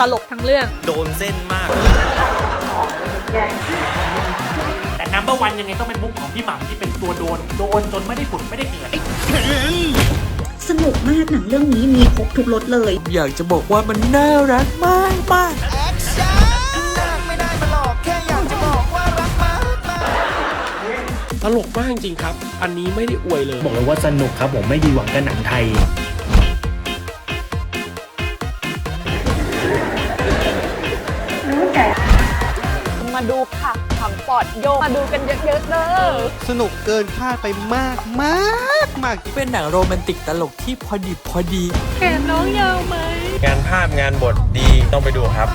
ทั้งเรื่อง โดนเส้นมาก แต่นัมเบอร์วันยังไงต้องเป็นมุกของพี่หม่ำที่เป็นตัวโดน โดนจนไม่ได้ผุดไม่ได้เกิดสนุกมากหนังเรื่องนี้มีครบทุกรสเลย อยากจะบอกว่ามันน่ารักมากมากตลกมากจริงๆครับ อันนี้ไม่ได้อวยเลย บอกเลยว่าสนุกครับผมไม่ดีหวังกับหนังไทย มาดูค่ะขำปอดโยกมาดูกันเยอะๆเด้อสนุกเกินคาดไปมากมากมากเป็นหนังโรแมนติกตลกที่พอดีพอดี แขนน้องยาวไหม งานภาพงานบทดีต้องไปดูครับ